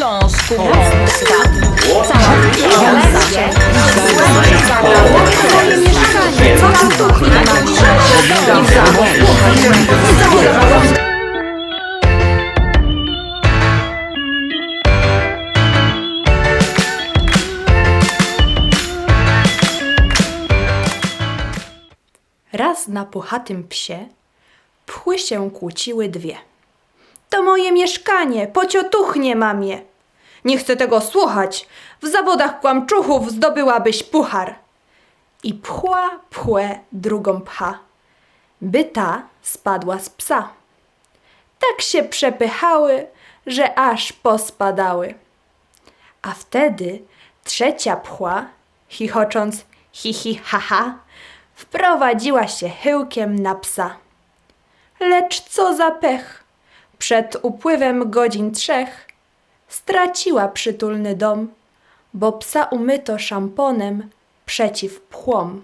Śląsku Polska. Cała mieszkanie. Co tam tu zawodzie. Raz na puchatym psie pchły się kłóciły dwie. To moje mieszkanie, pociotuchnie mamie. Nie chcę tego słuchać. W zawodach kłamczuchów zdobyłabyś puchar. I pchła pchłę drugą pcha, by ta spadła z psa. Tak się przepychały, że aż pospadały. A wtedy trzecia pchła, chichocząc hi hi ha ha, wprowadziła się chyłkiem na psa. Lecz co za pech! Przed upływem godzin trzech straciła przytulny dom, bo psa umyto szamponem przeciw pchłom.